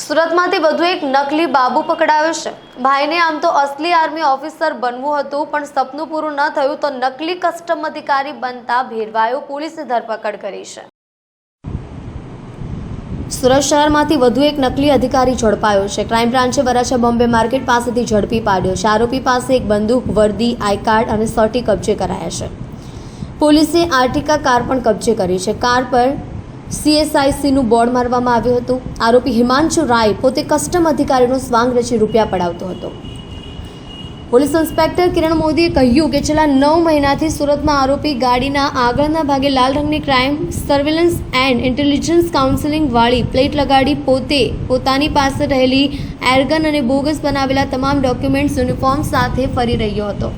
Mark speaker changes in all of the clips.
Speaker 1: સુરતમાંથી વધુ એક નકલી બાબુ પકડાયો છે. ભાઈને આમ તો અસલી આર્મી ઓફિસર બનવું હતું, પણ સપનું પૂરું ન થયું તો નકલી કસ્ટમ અધિકારી બનતા ભેરવાયો પોલીસે ધરપકડ કરી છે. સુરત શહેરમાંથી વધુ એક નકલી અધિકારી ઝડપાયો છે. ક્રાઇમ બ્રાન્ચે વરાછા બોમ્બે માર્કેટ પાસેથી ઝડપી પાડ્યો છે. આરોપી પાસે એક બંદૂક, વર્દી, આઈ કાર્ડ અને સર્ટી કબજે કરાયા છે. પોલીસે આર્ટિકા કાર પણ કબજે કરી છે. કાર પર સીએસઆઈસીનું બોર્ડ મારવામાં આવ્યું હતું. આરોપી હિમાંશુ રાય પોતે કસ્ટમ અધિકારીનો સ્વાંગ રચી રૂપિયા પડાવતો હતો. પોલીસ ઇન્સ્પેક્ટર કિરણ મોદીએ કહ્યું કે છેલ્લા નવ મહિનાથી સુરતમાં આરોપી ગાડીના આગળના ભાગે લાલ રંગની crime surveillance and intelligence counselling વાળી પ્લેટ લગાડી પોતે પોતાની પાસે રહેલી એરગન અને બોગસ બનાવેલા તમામ ડોક્યુમેન્ટ્સ યુનિફોર્મ સાથે ફરી રહ્યો હતો.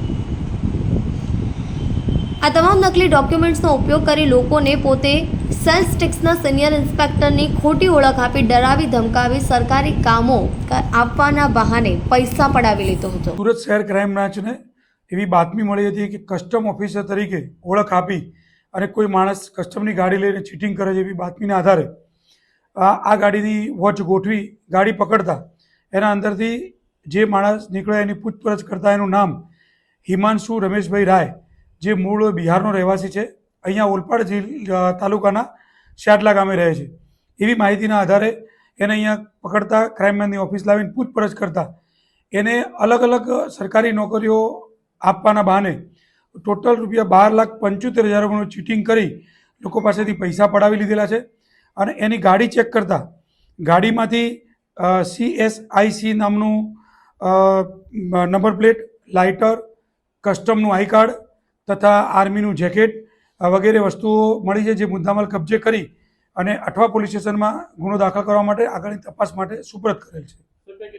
Speaker 1: આ તમામ નકલી ડોક્યુમેન્ટ્સનો ઉપયોગ કરી લોકોને પોતે સેલ્સ ટેક્સના સિનિયર ઇન્સ્પેક્ટરની ખોટી ઓળખ આપી ડરાવી ધમકાવી સરકારી કામો આપવાના બહાને પૈસા પડાવી લીધો હતો.
Speaker 2: સુરત શહેર ક્રાઇમ બ્રાન્ચને એવી બાતમી મળી હતી કે કસ્ટમ ઓફિસર તરીકે ઓળખ આપી અને કોઈ માણસ કસ્ટમની ગાડી લઈને ચીટિંગ કરે છે એવી બાતમીના આધારે આ ગાડીની વોચ ગોઠવી ગાડી પકડતા એના અંદરથી જે માણસ નીકળ્યા એની પૂછપરછ કરતા એનું નામ હિમાંશુ રમેશભાઈ રાય, જે મૂળ બિહારનો રહેવાસી છે અહીંયા ઓલપાડ તાલુકાના શાટલા ગામે રહે છે. એવી માહિતીના આધારે એને અહીંયા પકડતા ક્રાઇમની ઓફિસ લાવીને પૂછપરછ કરતા એને અલગ અલગ સરકારી નોકરીઓ આપવાના બહાને ટોટલ રૂપિયા બાર લાખ પંચોતેર હજાર રૂપિયાનું ચીટિંગ કરી લોકો પાસેથી પૈસા પડાવી લીધેલા છે અને એની ગાડી ચેક કરતા ગાડીમાંથી સી એસ આઈ સી નામનું નંબર પ્લેટ લાઇટર કસ્ટમનું આઈ કાર્ડ તથા આર્મીનું જેકેટ વગેરે વસ્તુઓ મળી છે જે મુદ્દામાલ કબજે કરી અને અઠવા પોલીસ સ્ટેશનમાં ગુનો દાખલ કરવા માટે આગળની તપાસ માટે સુપરત કરેલ છે.